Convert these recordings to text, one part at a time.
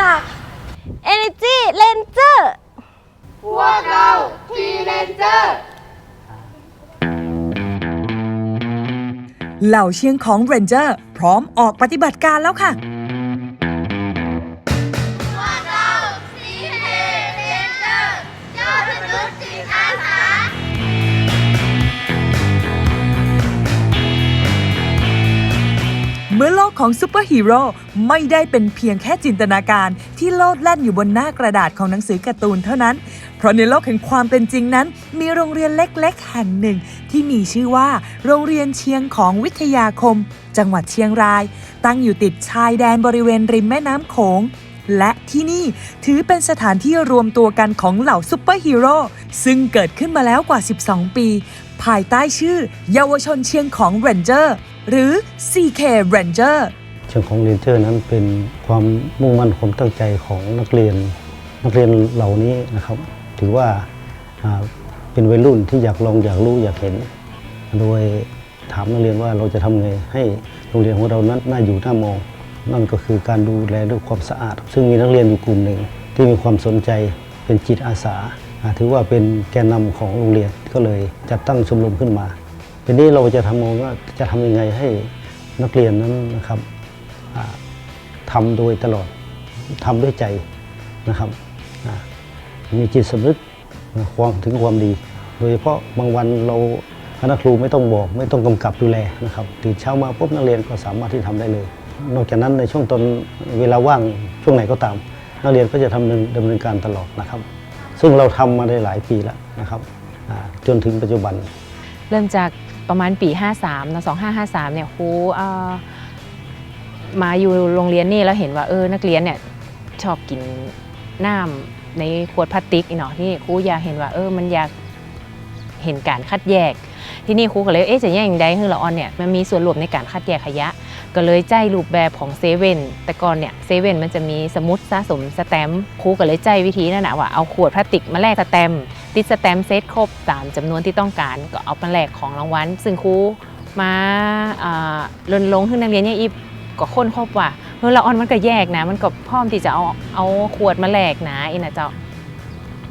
ยันวัฏจักร Energy Ranger เหล่าเชียงของเรนเจอร์ พร้อมออกปฏิบัติการแล้วค่ะ เมื่อโลกของซูเปอร์ฮีโร่ไม่ได้เป็นเพียงแค่จินตนาการที่โลดแล่นอยู่บนหน้ากระดาษของหนังสือการ์ตูนเท่านั้น เพราะในโลกแห่งความเป็นจริงนั้น มีโรงเรียนเล็กๆ แห่งหนึ่ง ที่มีชื่อว่า โรงเรียนเชียงของวิทยาคม จังหวัดเชียงราย ตั้งอยู่ติดชายแดนบริเวณริมแม่น้ำโขงและที่นี่ถือเป็นสถานที่รวมตัวกันของเหล่าซูเปอร์ฮีโร่ซึ่งเกิดขึ้นมาแล้วกว่า 12 ปี ภายใต้ชื่อ เยาวชนเชียงของเรนเจอร์ หรือ CK Ranger เชิงของเรนเจอร์นั้นเป็นความมุ่งมั่นความตั้งใจของนักเรียน นักเรียนเหล่านี้นะครับ ถือว่าเป็นวัยรุ่นที่อยากลองอยากรู้อยากเห็น โดยถามนักเรียนว่าเราจะทำไงให้โรงเรียนของเรานั้นน่าอยู่น่ามองนั่นก็คือการดูแลด้วยความสะอาด ซึ่งมีนักเรียนอยู่กลุ่มหนึ่ง ที่มีความสนใจเป็นจิตอาสาอ่าถือว่าเป็นแกนนำของโรงเรียนก็เลยจัดตั้งชมรมขึ้นมา ทีนี้เราจะทำมงว่าจะทำยังไงให้นักเรียนนั้นนะครับทำโดยตลอดทำด้วยใจนะครับมีจิตสำนึกความถึงความดี โดยเฉพาะบางวันเราคณะครูไม่ต้องบอก ไม่ต้องกำกับดูแลนะครับตื่นเช้ามาปุ๊บนักเรียนก็สามารถที่ทำได้เลย นอกจากนั้นในช่วงตอนเวลาว่างช่วงไหนก็ตาม นักเรียนก็จะทำดำเนินการตลอดนะครับ ซึ่งเราทำมาได้หลายปีแล้วนะครับจนถึงปัจจุบัน เริ่มจาก ประมาณปี 53นะ2553เนี่ยครูมาอยู่โรงเรียนนี่แล้วเห็นว่าเออนักเรียนเนี่ยชอบกินน้ำในขวดพลาสติกเนาะที่ครูอยากเห็นว่าเออมันอยากเห็นการคัดแยก ที่นี่ครูก็เลยเอ๊ะจะแยกยังไงคือละออนเนี่ยมันมีส่วนรวมในการคัดแยกขยะ ก็เลยใจรูปแบบของเซเว่นแต่ก่อนเนี่ยเซเว่นมันจะมีสมุดสะสมสแตมป์ครูก็เลยใจวิธีนั่นนะว่าเอาขวดพลาสติกมาแลกสแตมป์ติดสแตมป์เซตครบตามจำนวนที่ต้องการก็เอามาแลกของรางวัลซึ่งครูมาอ่ารณรงค์ให้นักเรียนเนี่ยอีฟก็ค้นพบว่าเฮ้ยละออนมันก็แยกนะ มันก็พร้อมที่จะเอาเอาขวดมาแลกนะอีนะเจ้า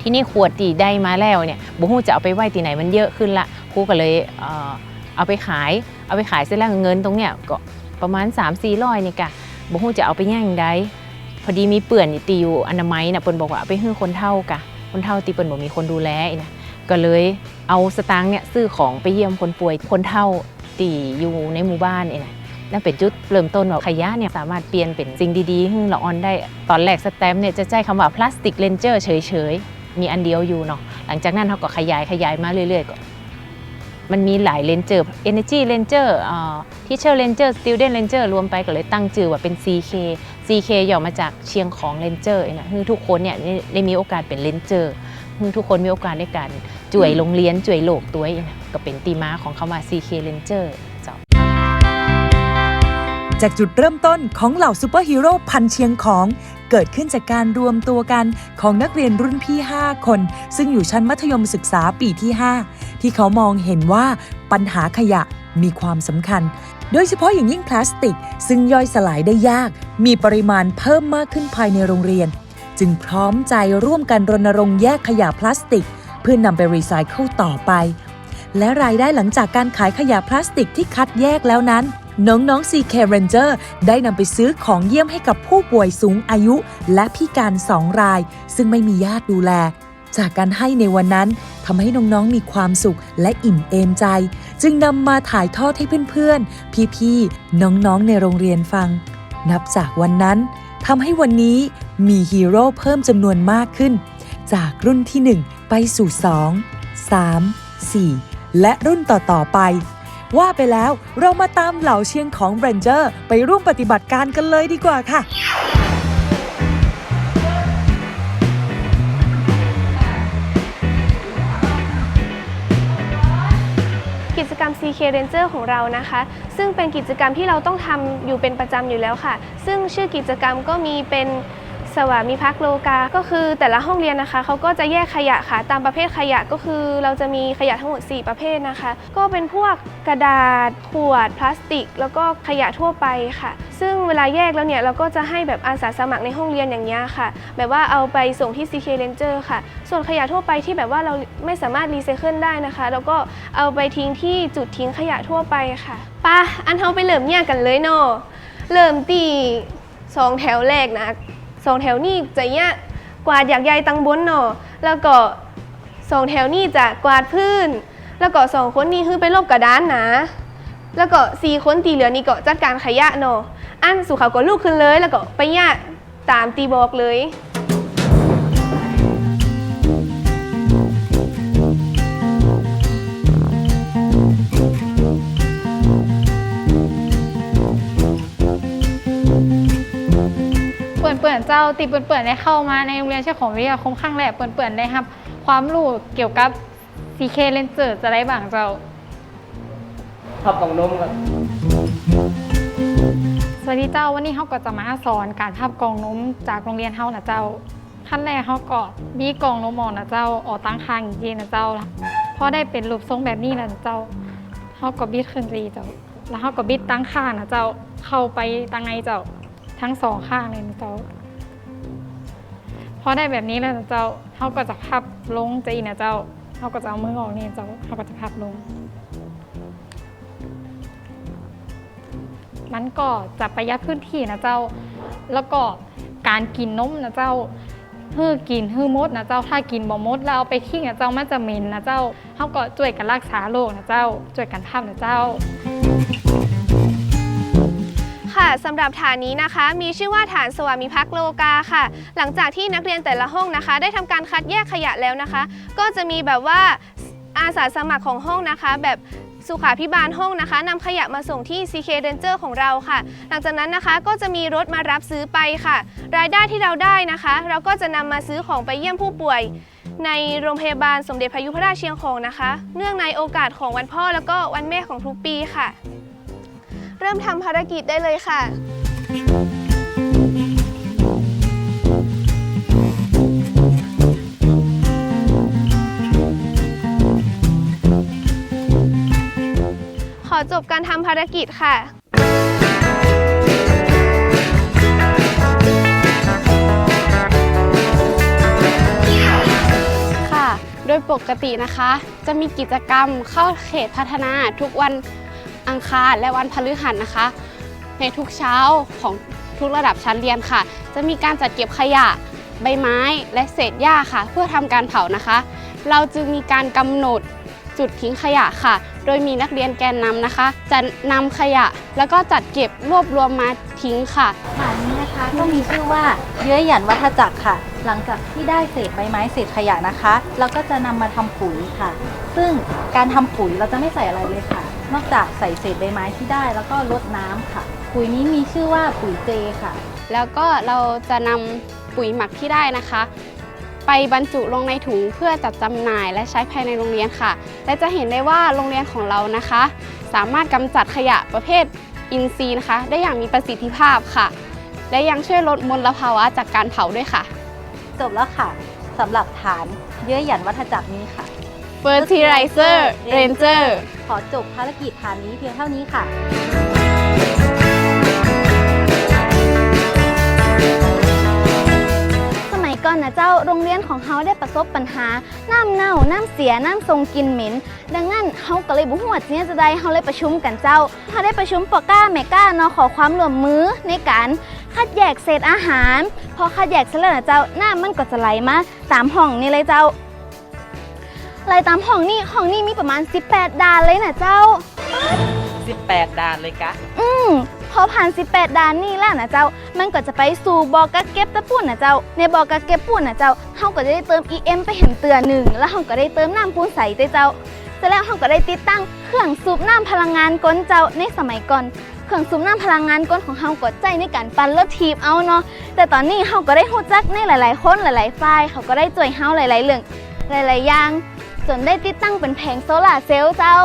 ที่นี่ขวดที่ได้มาแล้วเนี่ยบุฮูจะเอาไปไว้ที่ไหนมันเยอะขึ้นละครูก็เลยเอ่อเอาไปขายเอาไปขายเสร็จแล้วเงินตรงเนี้ยก็ ประมาณ 3 4 0 0นี่กะบุฮูจะเอาไปย่างได้พอดีมีเปื่อนอยู่ตีอยู่อนามัยนะเปิ้นบอกว่าเอาไปให้คนเท่ากะ คนเท่าตีเปิ้นบอกมีคนดูแลอีนะก็เลยเอาสตางค์เนี่ยซื้อของไปเยี่ยมคนป่วยคนเท่าตีอยู่ในหมู่บ้านเองนะนั่นเป็นจุดเริ่มต้นว่าขยะเนี่ยสามารถเปลี่ยนเป็นสิ่งดีๆให้เราออนได้ ตอนแรกสแตมเนี่ยจะใช้คำว่าพลาสติกเลนเจอร์เฉยๆ มีอันเดียวอยู่เนาะ หลังจากนั้นเขาก็ขยายขยายมาเรื่อยๆ มันมีหลายเลนเจอร์ Energy Ranger อ่า Teacher Ranger Student Ranger รวมไปก็เลยตั้งชื่อว่าเป็น CK CK ย่อมาจากเชียงของ Ranger เองนะคือทุกคนเนี่ยได้มีโอกาสเป็น Ranger คือทุกคนมีโอกาสในการจ่วยโรงเรียนจ่วยโลกตัวเองนะก็เป็นตีมาของคำว่า CK Ranger เจ้าจากจุดเริ่มต้นของเหล่าซูเปอร์ฮีโร่พันเชียงของ เกิดขึ้นจากการรวมตัวกันของนักเรียนรุ่นพี่ 5 คน ซึ่งอยู่ชั้นมัธยมศึกษาปีที่ 5 ที่เขามองเห็นว่าปัญหาขยะมีความสำคัญ โดยเฉพาะอย่างยิ่งพลาสติก ซึ่งย่อยสลายได้ยาก มีปริมาณเพิ่มมากขึ้นภายในโรงเรียน จึงพร้อมใจร่วมกันรณรงค์แยกขยะพลาสติก เพื่อนนำไปรีไซเคิลต่อไป และรายได้หลังจากการขายขยะพลาสติกที่คัดแยกแล้วนั้น น้องๆ CK Ranger ได้นำไปซื้อของเยี่ยมให้กับผู้ป่วยสูงอายุ และพิการสองราย ซึ่งไม่มีญาติดูแล จากการให้ในวันนั้นทำให้น้องๆ มีความสุขและอิ่มเอมใจ จึงนำมาถ่ายทอดให้เพื่อนๆ พี่ๆ น้องๆ ในโรงเรียนฟัง นับจากวันนั้นทำให้วันนี้มีฮีโร่เพิ่มจำนวนมากขึ้น จากรุ่นที่ 1 ไปสู่ 2 3 4 และรุ่นต่อๆไป ว่าไปแล้วเรามาตามเหล่าเชียงของเรนเจอร์ไปร่วมปฏิบัติการกันเลยดีกว่าค่ะกิจกรรม CK Ranger ของเรานะคะ ซึ่งเป็นกิจกรรมที่เราต้องทำอยู่เป็นประจำอยู่แล้วค่ะ ซึ่งชื่อกิจกรรมก็มีเป็น สวามิภักดิ์โลกา ก็คือแต่ละห้องเรียนนะคะเขาก็จะแยกขยะค่ะตามประเภทขยะก็คือ เราจะมีขยะทั้งหมด 4 ประเภทนะคะ ก็เป็นพวกกระดาษ ขวด พลาสติก แล้วก็ขยะทั่วไปค่ะ ซึ่งเวลาแยกแล้วเนี่ยเราก็จะให้แบบอาสาสมัครในห้องเรียนอย่างนี้ค่ะ แบบว่าเอาไปส่งที่ CK Ranger ค่ะ ส่วนขยะทั่วไปที่แบบว่าเราไม่สามารถรีไซเคิลได้นะคะแล้วก็เอาไปทิ้งที่จุดทิ้งขยะทั่วไปค่ะปะอันเทาไปเริ่มเนี่ยกันเลยเนาะเริ่มตีสองแถวแรกนะ สองแถวนี่จะเนี้ยกวาดอยากใยตังบนเนาะแล้วก็สองแถวนี่จะกวาดพื้น แล้วก็สองคนนี้คือไปลบกระดานนะ แล้วก็สี่คนตีเหลือนี่ก็จัดการขยะเนาะอันสุขเขาก็ลูกขึ้นเลย แล้วก็ไปยตามตีบอกเลย เปิ่นเปิ่นๆเจ้าตีเปิ่นเปิ่นๆได้เข้ามาในโรงเรียนเชื่อของวิทยาคมข้างแรกเปิ่นเปิ่นๆได้ครับ ความรู้เกี่ยวกับ CK Ranger จะได้บ้างเจ้าชอบกล่องนมครับสวัสดีเจ้าวันนี้เขาก็จะมาสอนการพับกล่องนมจากโรงเรียนเฮานะเจ้า ขั้นแรกเขาก็บีกล่องนมออกนะเจ้าออกตั้งคางอย่างนี้นะเจ้าพอได้เป็นรูปทรงแบบนี้แล้วนะเจ้าเขาก็บิดขึ้นรีเจ้าแล้วเขาก็บิดตั้งข้างนะเจ้าเข้าไปตั้งไงเจ้าทั้งสองข้างเลยนะเจ้า พอได้แบบนี้แล้วนะเจ้าเขาก็จะพับลงจะอีนะเจ้าเขาก็จะเอามือออกนี่เจ้าเขาก็จะพับลง มันก็จะประหยัดพื้นที่นะเจ้า แล้วก็การกินนมนะเจ้าฮื้อกินฮื้อมดนะเจ้าถ้ากินบ่มดแล้วเอาไปทิ้งนะเจ้ามันจะเหม็นนะเจ้าเขาก็ช่วยกันรักษาโรคนะเจ้าช่วยกันภาพนะเจ้า ค่ะสำหรับฐานนี้นะคะ มีชื่อว่าฐานสวามิภักดิ์โลกาค่ะ หลังจากที่นักเรียนแต่ละห้องนะคะ ได้ทำการคัดแยกขยะแล้วนะคะ ก็จะมีแบบว่าอาสาสมัครของห้องนะคะ แบบสุขาพิบาลห้องนะคะนำขยะมาส่งที่ CK Ranger ของเราค่ะ หลังจากนั้นนะคะก็จะมีรถมารับซื้อไปค่ะ รายได้ที่เราได้นะคะ เราก็จะนำมาซื้อของไปเยี่ยมผู้ป่วย ในโรงพยาบาลสมเด็จพระยุพราชเชียงของนะคะ เนื่องในโอกาสของวันพ่อแล้วก็วันแม่ของทุกปีค่ะ ริ่มทำภารกิจได้เลยค่ะ ขอจบการทำภารกิจค่ะ ค่ะ โดยปกตินะคะ จะมีกิจกรรมเข้าเขตพัฒนาทุกวัน อังคารและวันพฤหัสนะคะ ในทุกเช้าของทุกระดับชั้นเรียนค่ะ จะมีการจัดเก็บขยะ ใบไม้และเศษหญ้าค่ะ เพื่อทำการเผานะคะ เราจึงมีการกำหนดจุดทิ้งขยะค่ะ โดยมีนักเรียนแกนนำนะคะ จะนำขยะแล้วก็จัดเก็บรวบรวมมาทิ้งค่ะฐานนี้นะคะก็มีชื่อว่าเยื่อหยันวัฏจักรค่ะ หลังจากที่ได้เศษใบไม้เศษขยะนะคะ เราก็จะนำมาทำปุ๋ยค่ะ ซึ่งการทำปุ๋ยเราจะไม่ใส่อะไรเลยค่ะ นอกจากใส่เศษใบไม้ที่ได้ แล้วก็ลดน้ำค่ะ ปุ๋ยนี้มีชื่อว่าปุ๋ยเจค่ะ แล้วก็เราจะนำปุ๋ยหมักที่ได้นะคะ ไปบรรจุลงในถุงเพื่อจัดจำหน่ายและใช้ภายในโรงเรียนค่ะ และจะเห็นได้ว่าโรงเรียนของเรานะคะ สามารถกำจัดขยะประเภทอินทรีย์นะคะ ได้อย่างมีประสิทธิภาพค่ะ และยังช่วยลดมลภาวะจากการเผาด้วยค่ะ จบแล้วค่ะสำหรับฐานเยื่อหยันวัฏจักรนี้ค่ะ Fertilizer Ranger ขอจบภารกิจฐานนี้เพียงเท่านี้ค่ะสมัยก่อนนะเจ้าโรงเรียนของเฮาได้ประสบปัญหา น้ำเน่า น้ำเสีย น้ำทรงกินเหม็น ดังนั้นเฮาก็เลยบุหัวเนี่ยจะได้เฮาเลยประชุมกันเจ้าเฮาได้ประชุมปอก้าแมก้าเนาะขอความร่วมมือในการคัดแยกเศษอาหาร พอคัดแยกเสร็จแล้วนะเจ้าน้ำมันก็จะไหลมาตามห้องนี่เลยเจ้า ไหลตามห้องนี่ห้องนี่มีประมาณ 18ดานเลยนะเจ้า 18 ด่านเลยกะ อืมพอผ่าน 18 ด่านนี่แล้วนะเจ้า มันก็จะไปสู่บอกักเก็บตะปุ่นนะเจ้า ในบอกักเก็บปุ่นนะเจ้าเฮาก็จะได้เติม EM ไปเห็นเตือนหนึ่ง แล้วเฮาก็ได้เติมน้ำปูนใสไปเจ้าเสร็จแล้วเฮาก็ได้ติดตั้งเครื่องสูบน้ำพลังงานก้นเจ้าในสมัยก่อน เครื่องสูบน้ำพลังงานก้นของเฮาก็ใจในการปั่นรถทีบเอาเนาะ แต่ตอนนี้เฮาก็ได้ฮู้จักในหลาย ๆ คนหลาย ๆ ฝ่าย เขาก็ได้ช่วยเฮาหลาย ๆ เรื่องหลาย ๆ อย่าง จนได้ติดตั้งเป็นแผงโซลาร์เซลล์เจ้า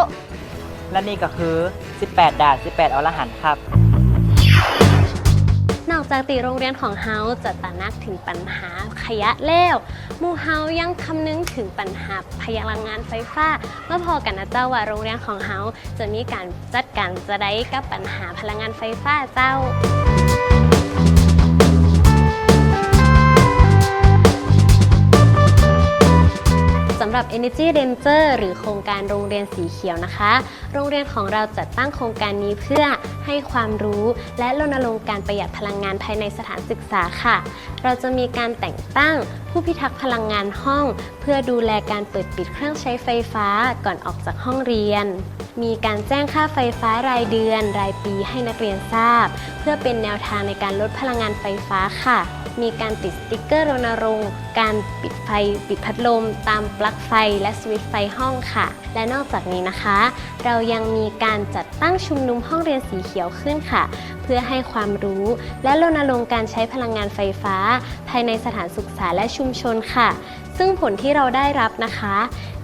และนี่ก็คือ 18 ด่าน 18 อรหันต์ครับ นอกจากตีโรงเรียนของเฮาจะตระหนักถึงปัญหาขยะแล้วหมู่เฮายังคำนึงถึงปัญหาพลังงานไฟฟ้าเมื่อพอกันนะเจ้าว่าโรงเรียนของเฮาจะมีการจัดการจะได้กับปัญหาพลังงานไฟฟ้าเจ้า สำหรับ Energy Ranger หรือโครงการโรงเรียนสีเขียวนะคะ โรงเรียนของเราจัดตั้งโครงการนี้เพื่อให้ความรู้ และรณรงค์การประหยัดพลังงานภายในสถานศึกษาค่ะ เราจะมีการแต่งตั้งผู้พิทักษ์พลังงานห้อง เพื่อดูแลการเปิดปิดเครื่องใช้ไฟฟ้าก่อนออกจากห้องเรียน มีการแจ้งค่าไฟฟ้ารายเดือน รายปีให้นักเรียนทราบ เพื่อเป็นแนวทางในการลดพลังงานไฟฟ้าค่ะ มีการติดสติกเกอร์รณรงค์ การปิดไฟปิดพัดลม ตามปลั๊กไฟและสวิตช์ไฟห้องค่ะ และนอกจากนี้นะคะ เรายังมีการจัดตั้งชุมนุมห้องเรียนสีเขียวขึ้นค่ะ เพื่อให้ความรู้และรณรงค์การใช้พลังงานไฟฟ้า ภายในสถานศึกษาและชุมชนค่ะ ซึ่งผลที่เราได้รับนะคะ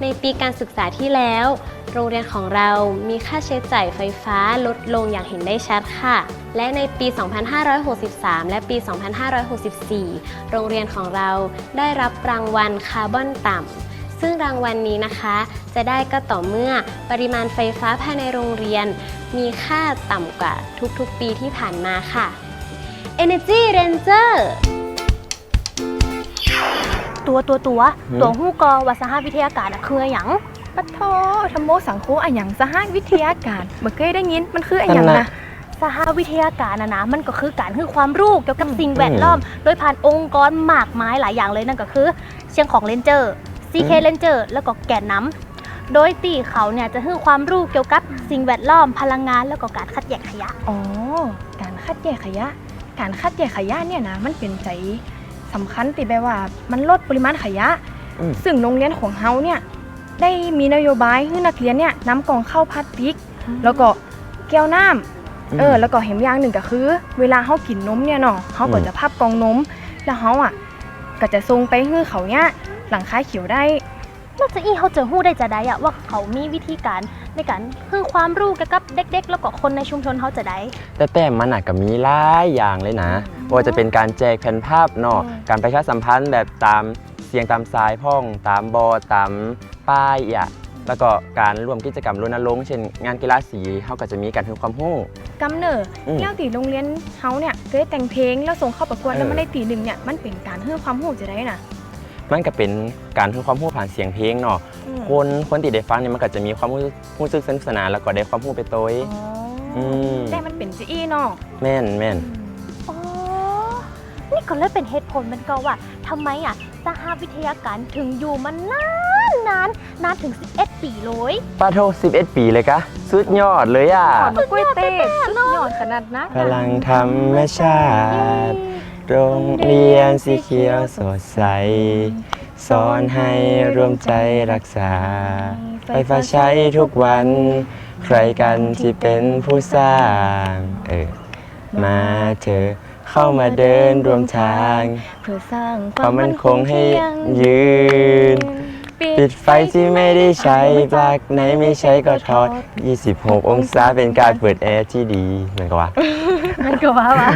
ในปีการศึกษาที่แล้ว โรงเรียนของเรามีค่าใช้จ่ายไฟฟ้าลดลงอย่างเห็นได้ชัดค่ะ และในปี 2563 และปี 2564 โรงเรียนของเราได้รับรางวัลคาร์บอนต่ำซึ่งรางวัลนี้นะคะ จะได้ก็ต่อเมื่อปริมาณไฟฟ้าภายในโรงเรียน มีค่าต่ำกว่าทุกๆปีที่ผ่านมาค่ะ Energy Ranger ตัวตัวตัวตัวหู้กอวัสหวิทยาการอะคืออย่างปัทโทธรรมโมสังโฆอะหยังสหวิทยาการเมื่อเคยได้ยินมันคืออะหยังนะสหวิทยาการนะนะมันก็คือการให้ความรู้เกี่ยวกับสิ่งแวดล้อม โดยผ่านองค์กรมากมายหลายอย่างเลยนั่นก็คือ เชียงของเลนเจอร์ CK เลนเจอร์แล้วก็แก่นน้ำโดยตีเขาเนี่ยจะให้ความรู้เกี่ยวกับสิ่งแวดล้อมพลังงานแล้วก็การคัดแยกขยะอ๋อการคัดแยกขยะ การคัดแยกขยะเนี่ยนะมันเป็นใจ สำคัญติแบบว่ามันลดปริมาณขยะ อืม ซึ่งโรงเรียนของเฮาเนี่ยได้มีนโยบายให้นักเรียนเนี่ยนำกล่องเข้าวพลาสติก แล้วก็แก้วน้ำ เออแล้วก็เห็นอย่างหนึ่งก็คือ เวลาเฮากินนมเนี่ยเนาะเฮาก็อืม จะพับกล่องนม แล้วเฮาอะก็จะส่งไปให้เขาเนี่ยหลังคายเขียวได้ นอกจากอีเขาเจอหู้ได้จะได้อะว่าเขามีวิธีการในการให้ความรู้เกี่ยวกับเด็ก ๆ แล้วก็คนในชุมชนเขาจะได้แต่แต่มันอาจก็มีหลายอย่างเลยนะ ว่าจะเป็นการแจกแผ่นภาพเนาะอืมการประชาสัมพันธ์แบบตามเสียงตามสายพ่อง ตามบอร์ดตามป้ายอะแล้วก็การร่วมกิจกรรมรณรงค์เช่นงานกีฬาสีเขาก็จะมีการให้ความรู้กำเนิดอืมแล้วตีโรงเรียนเฮาเนี่ยเคยแต่งเพลงแล้วส่งเข้าประกวดเออแล้วมันได้ตีหนึ่งเนี่ยมันเป็นการให้ความรู้จะได้นะมันก็เป็นการให้ความรู้ผ่านเสียงเพลงเนาะอืมคนคนที่ได้ฟังเนี่ยมันก็จะมีความรู้รู้สึกสนุกสนานแล้วก็ได้ความรู้ไปโตัวอ๋อออืมแต่มันเป็นจีอีเนาะแม่นแม่นอ๋อนี่ ก็เลยเป็นเหตุผลมันก็ว่าทำไมอะสหวิทยาการถึงอยู่มานานนานนานถึง 11 ปีเลยป้าโท11 ปีเลยกะ สุดยอดเลยอะขอดมากล้วยเต้สุดยอดขนาดนักพลังธรรมชาติ โรงเรียนสีเขียวสดใส สอนให้ร่วมใจรักษา ไฟฟ้าใช้ทุกวัน ใครกันที่เป็นผู้สร้าง เออ มาเธอะ เข้ามาเดินรวมทาง เพื่อสร้างความมั่นคงให้ยั่งยืน ปิดไฟที่ไม่ได้ใช้ปลั๊กไหนไม่ใช้ก็ทอด 26 องศาเป็นการเปิดแอร์ที่ดีเหมือนกับว่า มันก็ว่าว่า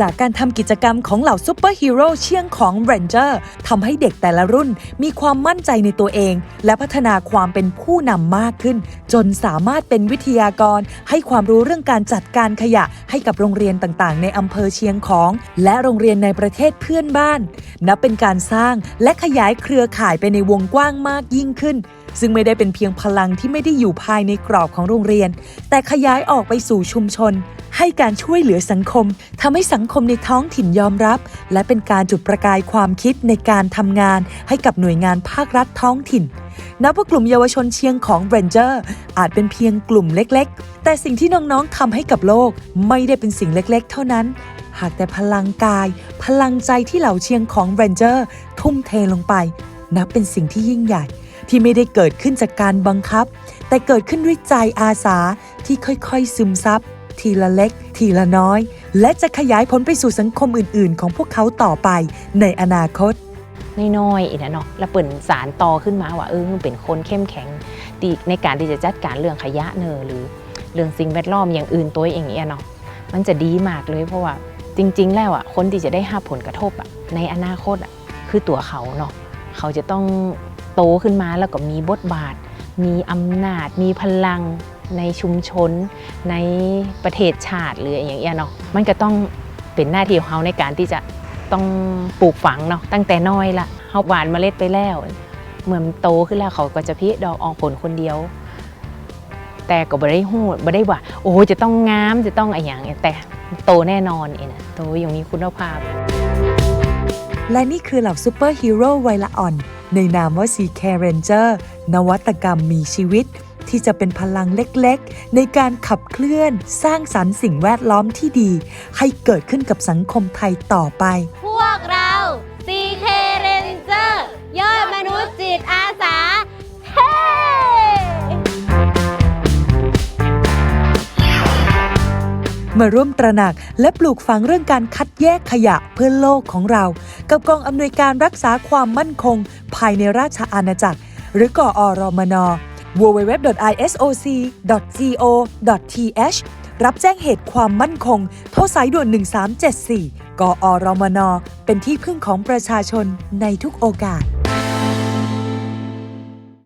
จากการทำกิจกรรมของเหล่าซูเปอร์ฮีโร่เชียงของ Ranger ทำให้เด็กแต่ละรุ่นมีความมั่นใจในตัวเอง และพัฒนาความเป็นผู้นำมากขึ้น จนสามารถเป็นวิทยากร ให้ความรู้เรื่องการจัดการขยะให้กับโรงเรียนต่างๆ ในอำเภอเชียงของ และโรงเรียนในประเทศเพื่อนบ้าน นับเป็นการสร้างและขยายเครือข่ายไปในวงกว้างมากยิ่งขึ้น ซึ่งไม่ได้เป็นเพียงพลังที่ไม่ได้อยู่ภายในกรอบของโรงเรียน แต่ขยายออกไปสู่ชุมชน ให้การช่วยเหลือสังคมทำให้สังคมในท้องถิ่นยอมรับ และเป็นการจุดประกายความคิดในการทำงาน ให้กับหน่วยงานภาครัฐท้องถิ่นนับว่ากลุ่มเยาวชนเชียงของ Ranger อาจเป็นเพียงกลุ่มเล็ก ๆ แต่สิ่งที่น้องๆทำให้กับโลกไม่ได้เป็นสิ่งเล็ก ๆ เท่านั้น หากแต่พลังกาย พลังใจที่เหล่าเชียงของ Ranger ทุ่มเทลงไป นับเป็นสิ่งที่ยิ่งใหญ่ ที่ไม่ได้เกิดขึ้นจากการบังคับ แต่เกิดขึ้นด้วยใจอาสาที่ค่อยๆซึมซับ ทีละเล็ก ทีละน้อย และจะขยายผลไปสู่สังคมอื่นๆ ของพวกเขาต่อไปในอนาคตน้อยๆอีกนะเนาะแล้วเปิ่นสารต่อขึ้นมาว่าเออเป็นคนเข้มแข็งดีในการที่จะจัดการเรื่องขยะเนอหรือเรื่องสิ่งแวดล้อมอย่างอื่นตัวอย่างเงี้ยเนาะมันจะดีมากเลยเพราะว่าจริง ๆ แล้วอะคนที่จะได้รับผลกระทบอะในอนาคตอะคือตัวเขาเนาะเขาจะต้อง โตขึ้นมาแล้วก็มีบทบาท มีอำนาจ มีพลังในชุมชน ในประเทศชาติหรืออย่างเงี้ยเนาะมันก็ต้องเป็นหน้าที่ของเขาในการที่จะต้องปลูกฝังเนาะตั้งแต่น้อยละเขาหวานเมล็ดไปแล้วเมื่อนโตขึ้นแล้วเขาก็จะพิดอกออกผลคนเดียว แต่ก็บ่ได้หูบ่ได้ว่า โอ้จะต้องงามจะต้องอะไรอย่างเงี้ยแต่โตแน่นอนเองโตอย่างมีคุณภาพ และนี่คือเหล่าซูเปอร์ฮีโร่วัยละอ่อน ในนามว่า CK Ranger นวัตกรรมมีชีวิต ที่จะเป็นพลังเล็กๆ ในการขับเคลื่อน สร้างสรรค์สิ่งแวดล้อมที่ดี ให้เกิดขึ้นกับสังคมไทยต่อไป พวกเรา มาร่วมตระหนักและปลูกฝังเรื่องการคัดแยกขยะเพื่อโลกของเรา กับกองอำนวยการรักษาความมั่นคง ภายในราชอาณาจักร หรือกอรมน www.isoc.go.th รับแจ้งเหตุความมั่นคง โทรสายด่วน 1374 กอรมน เป็นที่พึ่งของประชาชนในทุกโอกาส